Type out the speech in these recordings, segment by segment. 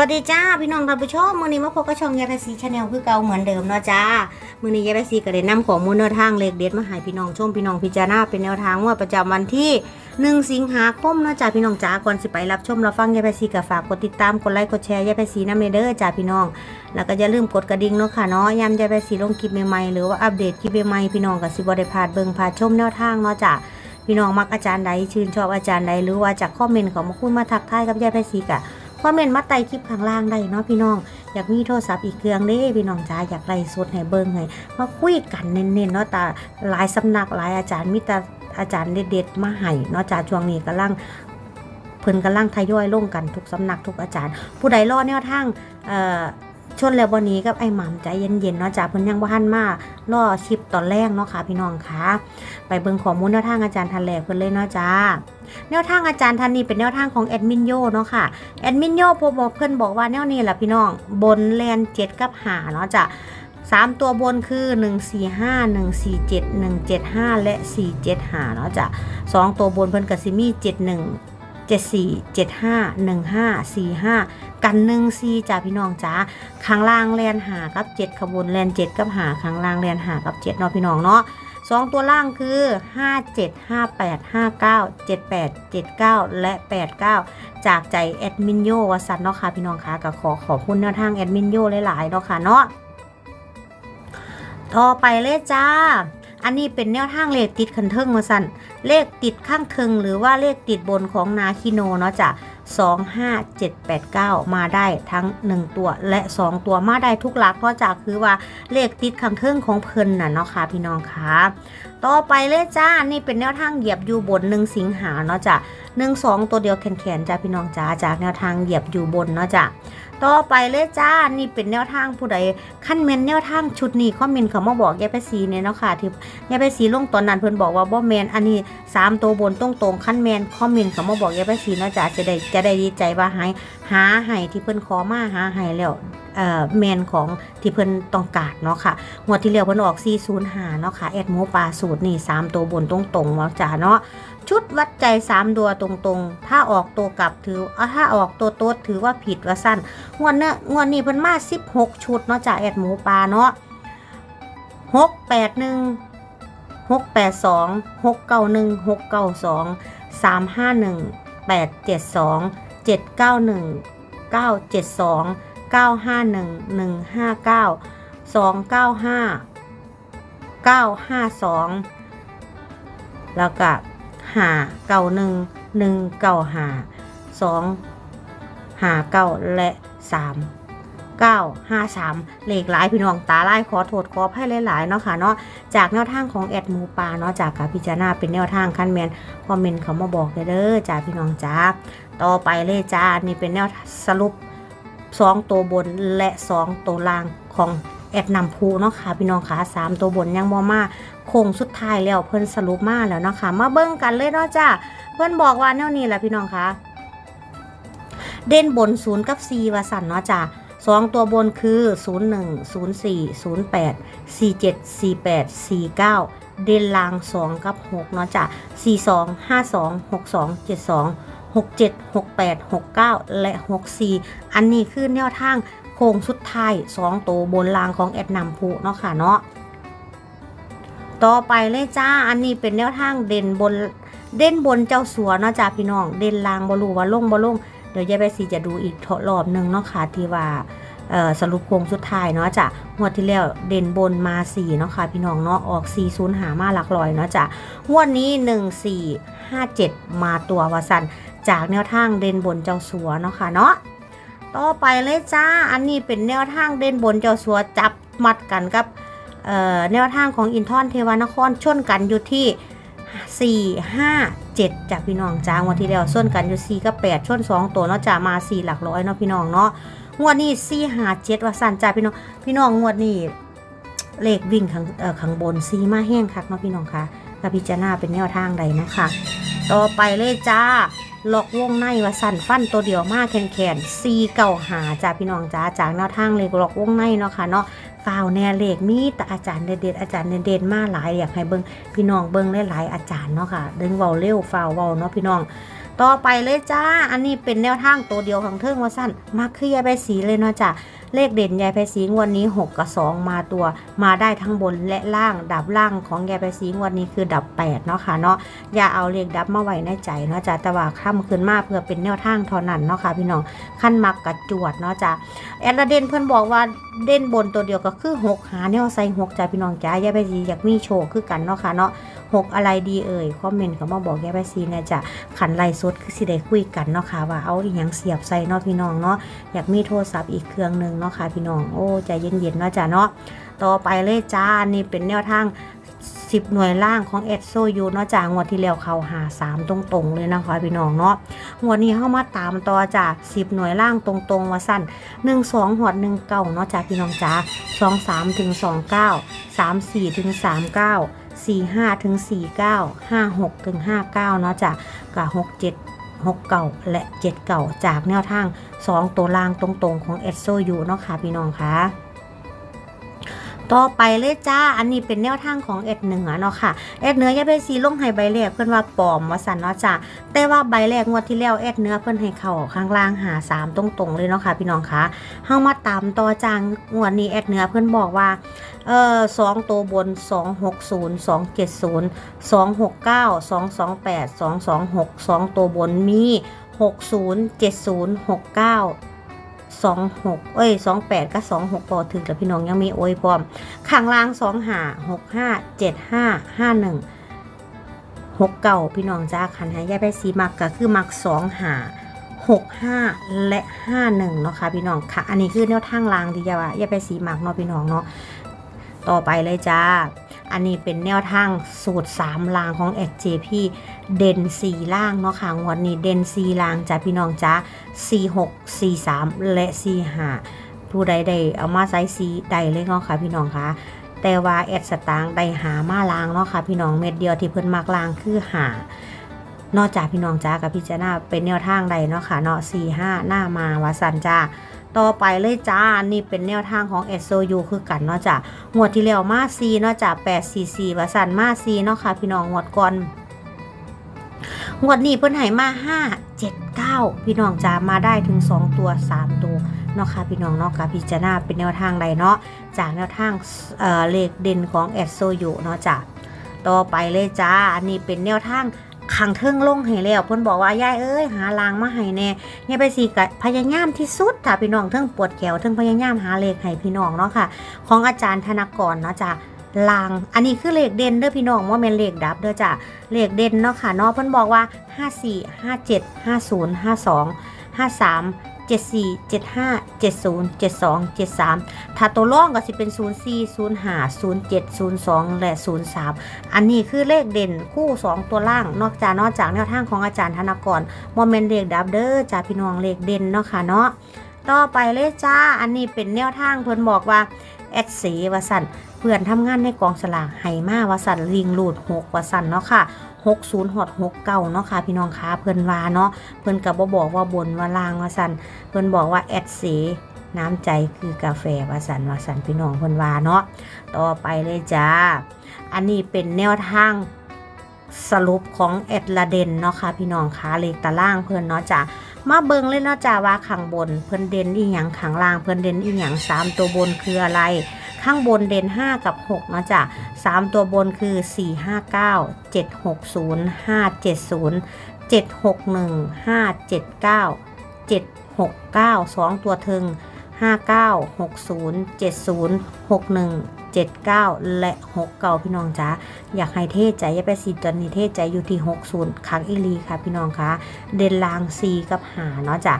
วัสดีจ้าพี่น้องท่านผู้ชมมือนี้มาพบกับช่องยายภาษีชาแนลคือเก่าเหมือนเดิมเนาะจ้ามือนี้ยายภาษีก็ได้นำข้อมูลแนวทางเลขเด็ดมาให้พี่น้องชมพี่น้องพิจารณาเป็นแนวทางว่าประจำวันที่1สิงหาคมเนาะจ้าพี่น้องจ้าก่อนสิไปรับชมรับฟังยายภาษีก็ฝากกดติดตามกดไลค์กดแชร์ยายภาษีน้ำเด้อจ้าพี่น้อง แล้วก็อย่าลืมกดกระดิ่งเนาะค่ะเนาะยามยายภาษีลงคลิปใหม่ๆหรือว่าอัปเดตคลิปใหม่ๆพี่น้องก็สิบ่ได้พลาดเบิ่งพาชมแนวทางเนาะจ้าพี่น้องมักอาจารย์ใดชื่นชอบอาจารย์ใดหรือว่าจากคอมเมนต์ของมาคุยมาทักทายกับยายไพศรีกะ คอมเมนต์มาไต่คลิปข้างล่างได้เนาะพี่น้อง อยากมีโทรศัพท์อีกเครื่องเด้พี่น้องจ้าอยากไล่สดให้เบิ่งให้มาคุยกันเน้นๆเนาะแต่หลายสำนักหลายอาจารย์มีแต่อาจารย์เด็ดๆมาให้เนาะจ้าช่วงนี้กำลังเพิ่นกำลังทยอยลงกันทุกสำนักทุกอาจารย์ ผู้ใดรอดแนวทางเอ่อ ชนแล้ววันนี้กับไอ้หม่ำใจเย็นๆเนาะจ้าเพิ่นยังบ่ทันมารอชิปตอนแรกเนาะค่ะพี่น้องค่ะไปเบิ่งข้อมูลแนวทางอาจารย์ทันแหลกเพิ่นเลยเนาะจ้าแนวทางอาจารย์ทันนี้เป็นแนวทางของแอดมินโยเนาะค่ะแอดมินโยพบบอกเพิ่นบอกว่าแนวนี้แหละพี่น้องบนแลนเจ็ดกับหาเนาะจ้ะสามตัวบนคือ 1 4 5 1 4 7 1 7 5 และ 4 7 5เนาะจ้ะสองตัวบนเพิ่นกับซิมี่71 74 75 15 45 กัน1 4จ้ะพี่น้องจ้าข้างล่างแลนหากับ 7 ขบวนแลน7 กับหาข้างล่างแลนหากับ 7 เนาะพี่น้องเนาะสองตัวล่างคือ 5 7 5 8 5 9 7 8 7 9 และ 89 จากใจแอดมินโยวสันเนาะค่ะพี่น้องคะก็ขอขอบคุณแนวทางแอดมินโยหลายๆเนาะค่ะเนาะต่อไปเลยจ้า อันนี้เป็นแนวทางเลขติดคันเทิงมาสันเลขติดข้างเทิงหรือว่าเลขติดบนของนาคิโนเนาะจ้ะ2 5 7 8 9 มาได้ทั้ง 1 ตัวและ 2 ตัวมาได้ทุกหลักเพราะจากคือว่าเลขติดข้างเทิงของเพิ่นน่ะเนาะค่ะพี่น้องคะต่อไปเลยจ้า นี่เป็นแนวทางเหยียบอยู่บนหนึ่งสิงหาเนาะจ้ะหนึ่งสองตัวเดียวแขนๆจ้าพี่น้องจ้าจากแนวทางเหยียบอยู่บนเนาะจ้ะ ต่อไปเลยจ้า นี่เป็นแนวทางผู้ใดขั้นเมนแนวทางชุดนี้คอมเมนต์เขามาบอกยายไปสีเนี่ยเนาะค่ะที่ยายไปสีลงตอนนั้นเพิ่นบอกว่าบ่แมนอันนี้สามตัวบนตรงตรงขั้นแมนคอมเมนต์เขามาบอกยายไปสีเนาะจ้าจะได้จะได้ดีใจว่าหายหาให้ที่เพิ่นขอมาหาให้แล้วเอ่อแมนของที่เพิ่นต้องการเนาะค่ะงวดที่แล้วเพิ่นออก405เนาะค่ะแอดหมูปลาสูตรนี่สามตัวบนตรงตรงๆเนาะจ้าเนาะ ชุดวัดใจสามตัวตรงๆ ถ้าออกตัวกลับถืออถ้าออกตัวโต๊ดถือว่าผิดว่าสั้นงวดเนี้ยงวดนี้เพิ่นมา16ชุดเนาะจ่าแอดหมูปลาเนาะหกแปดหนึ่งหกแปดสองหกเก้าหนึ่งหกเก้าสองสามห้าหนึ่งแปดเจ็ดสองเจ็ดเก้าหนึ่งเก้าเจ็ดสองเก้าห้าหนึ่งหนึ่งห้าเก้าสองเก้าห้าเก้าห้าสองแล้วก็ หาเก่าหนึ่งหนึ่งเก่าหาสองหาเก่าและสามเก้าห้าสามเลขหลายพี่น้องตาไล่ขอโทษขอให้หลายๆเนาะค่ะเนาะจากแนวทางของแอดมูปลาเนาะจากการพิจารณาเป็นแนวทางขั้นแมนคอมเมนต์เขามาบอกเด้อจ้าพี่น้องจ้าต่อไปเลยจ้านี่เป็นแนวสรุปสองตัวบนและสองตัวล่างของแอดนำพูเนาะค่ะพี่น้องค่ะสามตัวบนยังบ่มา โค้งสุดท้ายแล้วเพิ่นสรุปมาแล้วเนาะค่ะมาเบิ่งกันเลยเนาะจ้าเพิ่นบอกว่าแนวนี้แหละพี่น้องคะเด่นบน0กับ4ว่าสั่นเนาะจ้าสองตัวบนคือ 01 04 08 47 48 49 เด่นล่าง 2 กับ 6 เนาะจ้ะ42 52 62 72 67 68 69 และ 64 อันนี้คือแนวทางโค้งสุดท้าย2ตัวบนล่างของแอดนำผูเนาะค่ะเนาะ ต่อไปเลยจ้า อันนี้เป็นแนวทางเด่นบน เด่นบนเจ้าสัวเนาะจ้าพี่น้อง เด่นลางบลูว่าลงบลงเดี๋ยวยายใบสีจะดูอีกรอบหนึ่งเนาะค่ะที่ว่าสรุปโครงสุดท้ายเนาะจ้ะงวดที่แล้วเด่นบนมา4เนาะค่ะพี่น้องเนาะออก 4 0หามาหลักลอยเนาะจ้ะงวดนี้ 1 4 5 7 มาตัววาสันจากแนวทางเด่นบนเจ้าสัวเนาะค่ะเนาะต่อไปเลยจ้าอันนี้เป็นแนวทางเด่นบนเจ้าสัวจับมัดกันกับ แนวทางของอินทอนเทวานครชนกันอยู่ที่ 4 5 7จากพี่น้องจ้างวันที่แล้วส่วนกันอยู่4กับ8ชน2ตัวเนาะจ้ามา 4 หลักร้อยเนาะพี่น้องเนาะงวดนี้4 5 7ว่าสั่นจ้าพี่น้องพี่น้องงวดนี้เลขวิ่งข้างข้างบนซีมาแห้งคักเนาะพี่น้องคะกับพิจารณาเป็นแนวทางใดนะคะ ต่อไปเลยจ้าหลอกวงในว่าสั่นฟันตัวเดียวมากแขนแขนซีเก่าหาจ้าพี่น้องจ้าจากแนวทางเลขหลอกวงในเนาะค่ะเนาะ ฟาวแน่เลขมีแต่อาจารย์เด็ดๆอาจารย์เด่นๆมาหลายอยากให้เบิ้งพี่น้องเบิ้งหลายๆอาจารย์เนาะค่ะเดินเว้าเร็วฟาวเว้าเนาะพี่น้อง ต่อไปเลยจ้า อันนี้เป็นแนวทางตัวเดียวของเทิงว่าสั้นมาคือยร์ไปสีเลยเนาะจ้ะเลขเด่นยายไปสีงวดนี้ 6 กับ 2 มาตัว มาได้ทั้งบนและล่าง ดับล่างของยายไปสีงวดนี้คือดับ 8 เนาะค่ะเนาะ อย่าเอาเลขดับมาไว้ในใจเนาะจ้ะแต่ว่าค่ำคืนมาเพื่อเป็นแนวทางเท่านั้นเนาะค่ะพี่น้อง ขั้นมักกระจวดเนาะจ้ะแอดเด่นเพื่อนบอกว่าเด่นบนตัวเดียวก็คือ 6 หาแนวใส่6จ้ะพี่น้องจ้ายายไปสีอยากมีโชว์คือกันเนาะค่ะเนาะหกอะไรดีเอ่ย คอมเมนต์เขามาบอกยายไปสีนะจ้ะขันไล่สดคือสิได้คุยกันเนาะค่ะว่าเอาอีหยังเสียบใส่เนาะพี่น้องเนาะอยากมีโทรศัพท์อีกเครื่องหนึ่งเนาะค่ะพี่น้องโอ้ใจเย็นๆเนาะจ้ะเนาะต่อไปเลยจ้านี่เป็นแนวทาง10หน่วยล่างของเอสโซยูเนาะจ้างวดที่แล้วเขาหา3ตรงๆเลยนะคะพี่น้องเนาะงวดนี้เข้ามาตามต่อจ้า10หน่วยล่างตรงๆว่าสั้น1 2หวด1เก้าเนาะจ้าพี่น้องจ้า2 3ถึง29 3 4ถึง39 4 5ถึง49 5 6ถึง59เนาะจ้ะกับ6 7 6เก่าและ 7 เก่าจากแนวทาง 2 ตัวล่างตรงๆของเอสโซยูเนาะค่ะพี่น้องค่ะ ต่อไปเลยจ้า อันนี้เป็นแนวทางของเอ็ดเหนือเนาะค่ะ เอ็ดเหนือย่าไปซีลงให้ใบแรกเพื่อนว่าปลอมมาสันเนาะจ้าแต่ว่าใบแรกงวดที่แล้วเอ็ดเหนือเพื่อนให้เขาข้างล่างหาสามตรงๆเลยเนาะค่ะพี่น้องคะเฮามาตามต่อจังงวดนี้เอ็ดเหนือเพื่อนบอกว่าเออสองตัวบน 260 270 269 228 226 2ตัวบนมี 60 70 69 สองหกเอ้ยสองแปดก็สองหกพอถึงแล้วพี่น้องยังมีโอ้ยพร้อม ข้างล่างสองหาหกห้าเจ็ดห้าห้าหนึ่งหกเก่าพี่น้องจ้าคันหายายไปสีมักก็คือมักสองหาหกห้าและห้าหนึ่งเนาะค่ะพี่น้องค่ะ อันนี้คือแนวทางลางที่จะว่าย่าไปสีมักเนาะพี่น้องเนาะต่อไปเลยจ้า อันนี้เป็นแนวทางสูตร 3 ลางของ XJP เด่น 4 ล่างเนาะค่ะงวดนี้เด่น 4 ลางจ้าพี่น้องจ้า46 43 และ 45 ผู้ใดได้เอามาใส่สีใดเลยเนาะค่ะพี่น้องคะแต่ว่าแอดสตางค์ได้หามาลางเนาะค่ะพี่น้องเม็ดเดียวที่เพิ่นมากลางคือหานอกจากพี่น้องจ้ากับพี่จานาเป็นแนวทางใดเนาะค่ะเนาะ4 5หน้ามาวาสันจ้า ต่อไปเลยจ้า นี่เป็นแนวทางของ s o u คือกันเนาะจ้ะงวดที่แล้วมาซีเนาะจ้ะ8 4 4ว่าสันมาซีเนาะค่ะ พี่น้องงวดก่อนงวดนี้เพิ่นให้มา 5 7 9 พี่น้องจ้ามาได้ถึง 2 ตัว 3 ตัวเนาะค่ะพี่น้องเนาะกับพิจารณาเป็นแนวทางใดเนาะจากแนวทางเอ่อเลขเด่นของ s o u เนาะจ้ะต่อไปเลยจ้า อันนี้เป็นแนวทาง ขังเทิงลงให้แล้วเพิ่นบอกว่ายายเอ้ยหาลางมาให้แน่ยายไปสีกะพยายามที่สุดค่ะพี่น้องเทิงปวดแขวเทิงพยายามหาเลขให้พี่น้องเนาะค่ะ ของอาจารย์ธนกรเนาะจ้ะลาง อันนี้คือเลขเด่นเด้อพี่น้องว่าเป็นเลขดับเด้อจ้ะเลขเด่นเนาะค่ะเนาะเพิ่นบอกว่า 54 57 50 52 53 74 75 70 72 73 ถ้าตัวร่องก็สิเป็น 04 05 07 02 และ 03 อันนี้คือเลขเด่นคู่ 2 ตัวล่าง นอกจากนอกจากแนวทางของอาจารย์ธนกรโมเมนต์เลขดับเด้อจ้าพี่น้องเลขเด่นเนาะค่ะเนาะต่อไปเลยจ้า อันนี้เป็นแนวทางเพิ่นบอกว่าแอดสีวสัน พื่อนทำงานในกองสลากไหมาวสันลิงหลูดหกวสันเนาะค่ะ60หอด6เก่าเนาะค่ะพี่น้องคะเพิ่อนวาเนาะเพิ่อนก็บ่บอกว่าบนว่าล่างว่าสันเพิ่อนบอกว่าแอดสีน้ำใจคือกาแฟวาสันวาสันพี่น้องเพิ่อนวาเนาะต่อไปเลยจ้า อันนี้เป็นแนวทางสรุปของเอ็ดลาเดนเนาะค่ะพี่น้องคะเลขตารางเพิ่อนเนาะจ้ะมาเบิงเลยเนาะจ้ะว่าข้างบนเพิ่อนเด่นอีหยังข้างล่างเพิ่อนเด่นอีหยังสามตัวบนคืออะไร ข้างบนเด่น5 กับ 6 นะจ้ะสามตัวบนคือ 4 5 9 7 6 0 5 7 0 7 6 1 5 7 9 7 6 9 2 ตัวเทึง 59 60 70 61 79 และ 6 เก่าพี่น้องจ้าอยากให้เทศใจอย่าไปสิตอนนี้เทศใจอยู่ที่ 60คักอีลีค่ะพี่น้องคะเดนลาง 4 กับหาเนาะจ้ะ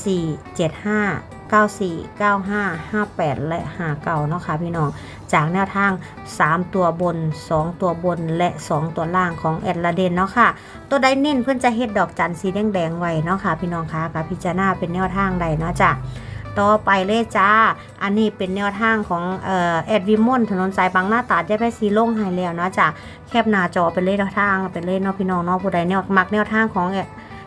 74 75 94 95 58 และ5เก่าเนาะค่ะพี่น้อง จากแนวทาง 3 ตัวบน 2 ตัวบนและ 2 ตัวล่างของแอดลาเดนเนาะค่ะ ตัวใดเน้นเพื่อนจะเฮ็ดดอกจันสีแดงๆไว้เนาะค่ะพี่น้องคะกับพิจารณาเป็นแนวทางใดเนาะจ้ะต่อไปเลยจ้า อันนี้เป็นแนวทางของเอ่อแอดวิมอนถนนสายบางหน้าตราดจะไปซีลงให้แล้วเนาะจ้ะแคบหน้าจอเป็นเลยแนวทางเป็นเลยเนาะพี่น้องเนาะผู้ใดแนวมักแนวทางของ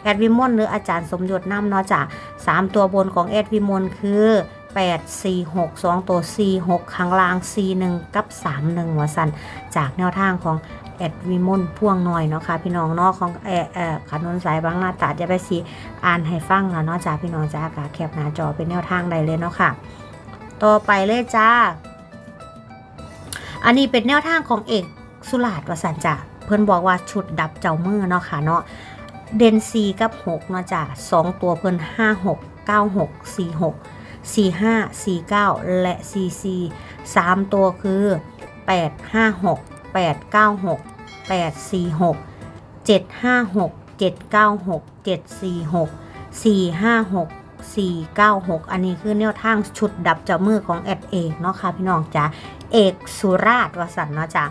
แอดแอดวิมอนหรืออาจารย์สมยศน้ำเนาะจ้ะสามตัวบนของแอดวิมอนคือ8 4 6 2 ตัว 4 6 ข้างล่าง 4 1 กับ 3 1ว่าสันจากแนวทางของแอดวิมลพ่วงหน่อยเนาะค่ะพี่น้องเนาะของแออเออขนนสายบางหน้าตาจะไปสีอ่านให้ฟังแล้วเนาะจ้าพี่น้องจ้ากะแคปหน้าจอเป็นแนวทางใดเลยเนาะค่ะ ต่อไปเลยจ้า อันนี้เป็นแนวทางของเอกสุราษฎร์วสันจ้ะเพิ่อนบอกว่าชุดดับเจ้ามือเนาะค่ะเนาะ เดนซีกับ6เนาะจ้ะสองตัวเพิ่น5 6 9 6 4 6 4 5 4 9และ4 4 3ตัวคือ8 5 6 8 9 6 8 4 6 7 5 6 7 9 6 7 4 6 4 5 6 496 อันนี้คือแนวทางชุดดับจมือของแอดเอกเนาะค่ะพี่น้องจ้าเอกสุราษฎร์วสันเนาะจ้า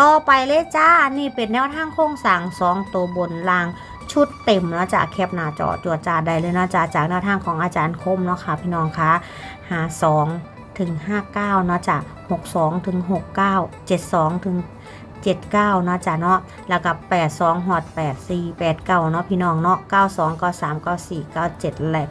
ต่อไปเลยจ้า นี่เป็นแนวทางโค้งสร้างสองตัวบนล่าง ชุดเต็มเนาะจ้าแคปหน้าจอตัวจ้าได้เลยเนาะจ้าจากแนวทางของอาจารย์คมเนาะค่ะพี่น้องคะหา2ถึง59เนาะจ้า62ถึง69 72ถึง79เนาะจ้ะเนาะ แล้วกับ82หอด84 89เนาะพี่น้องเนาะ92 93 94 97 และ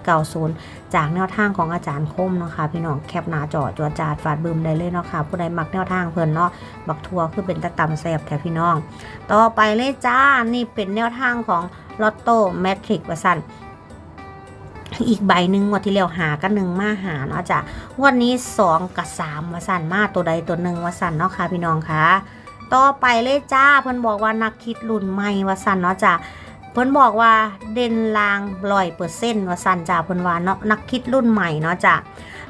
90 จากแนวทางของอาจารย์คมเนาะค่ะพี่น้องแคปหน้าจอจวจาดฟาดบึมได้เลยเนาะค่ะผู้ใดมักแนวทางเพิ่นเนาะบักทัวคือเป็นตะตำแซ่บแท้พี่น้อง ต่อไปเลยจ้านี่เป็นแนวทางของ ลอตโต้แมทริกว่าสั่นอีกใบหนึ่งงวดที่แล้วหากันหนึ่งมาหาเนาะจ้ะงวันนี้สองกับสามว่าสั่นมาตัวใดตัวหนึ่งว่าสั่นเนาะค่ะพี่น้องค่ะ ต่อไปเลยจ้าเพิ่นบอกว่านักคิดรุ่นใหม่ว่าสั่นเนาะจ้ะเพิ่นบอกว่าเด่นลางร้อยเปอร์เซ็นต์ว่าสั่นจ้าเพิ่นว่าเนาะนักคิดรุ่นใหม่เนาะจ้ะ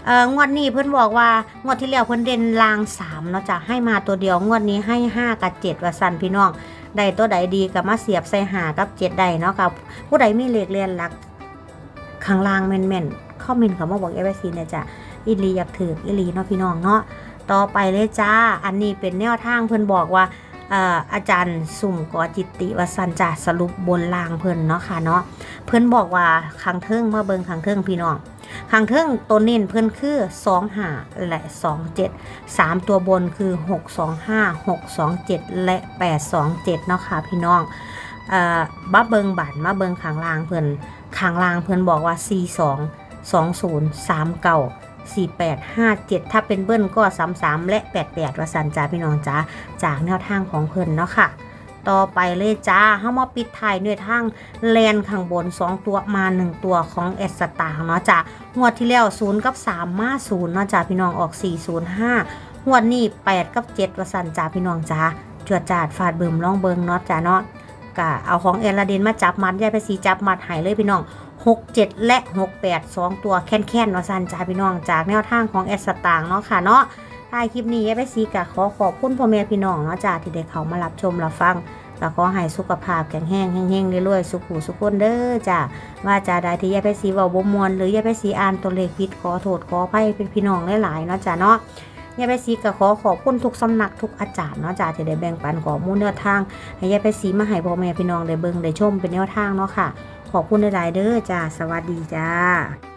เอ่องวดนี้เพิ่นบอกว่างวดที่แล้วเพิ่นเด่นลางสามเนาะจ้ะให้มาตัวเดียวงวดนี้ให้ห้ากับเจ็ดว่าสั่นพี่น้อง ได้ตัวใดดีก็มาเสียบใส่หากับเจ็ดได้เนาะค่ะผู้ใดมีเลขเรียนหลักข้างล่างแม่นๆคอมเมนต์เขามาบอกเอฟซีเนี่ยจ้ะอีหลีอยากถืออีหลีเนาะพี่น้องเนาะต่อไปเลยจ้า อันนี้เป็นแนวทางเพิ่อนบอกว่าอาจารย์สุ่มกอจิตติวสันจะสรุปบนลางเพิ่นเนาะค่ะเนาะเพิ่นบอกว่าขังเทิงมาเบิงขังเทิงพี่น้อง ขังเทิงตัวเน้นเพิ่นคือ2 5และ 2 7 3 ตัวบนคือ 6 2 5 6 2 7 และ 8 2 7 เนาะค่ะพี่น้องเอ่อมาเบิงบัตรมาเบิงขังลางเพิ่นขังลางเพิ่นบอกว่า 4 2 2 0 3 9 4857 ถ้าเป็นเบิ้ลก็ 33 และ 88 ว่าสันจ้าพี่น้องจ้าจากแนวทางของเพิ่นเนาะค่ะ ต่อไปเลยจ้าเฮามาปิดท้ายด้วยทางแลนข้างบน 2 ตัวมา 1 ตัวของเอสตาเนาะจ้างวดที่แล้ว0กับ 3 มา0เนาะจ้าพี่น้องออก 405งวดนี้8 กับ 7วสันจ้าพี่น้องจ้าจวดจาดฟาดเบึมล่องเบิงเนาะจ้าเนาะกะเอาของเอลาดินมาจับมัดยายไปสีจับมัดหายเลยพี่น้อง67 และ 68 2 ตัวแค้นๆเนาะสันจ้าพี่น้องจากแนวทางของแอสตางค์เนาะค่ะเนาะ ท้ายคลิปนี้ยายไปซีกะขอขอบคุณพ่อแม่พี่น้องเนาะจ้าที่ได้เขามารับชมรับฟังก็ขอให้สุขภาพแข็งแรงแห้งๆรวยๆสุขุสุขคนเด้อจ้าว่าจะได้ที่ยายไปซีเว้าบ่มวนหรือยายไปซีอ่านตัวเลขผิดขอโทษขออภัยเป็นพี่น้องหลายๆเนาะจ้าเนาะยายไปซีก็ขอขอบคุณทุกสำนักทุกอาจารย์เนาะจ้าที่ได้แบ่งปันข้อมูลแนวทางให้ยายไปซีมาให้พ่อแม่พี่น้องได้เบิ่งได้ชมเป็นแนวทางเนาะค่ะ ขอบคุณหลายๆเด้อจ้าสวัสดีจ้า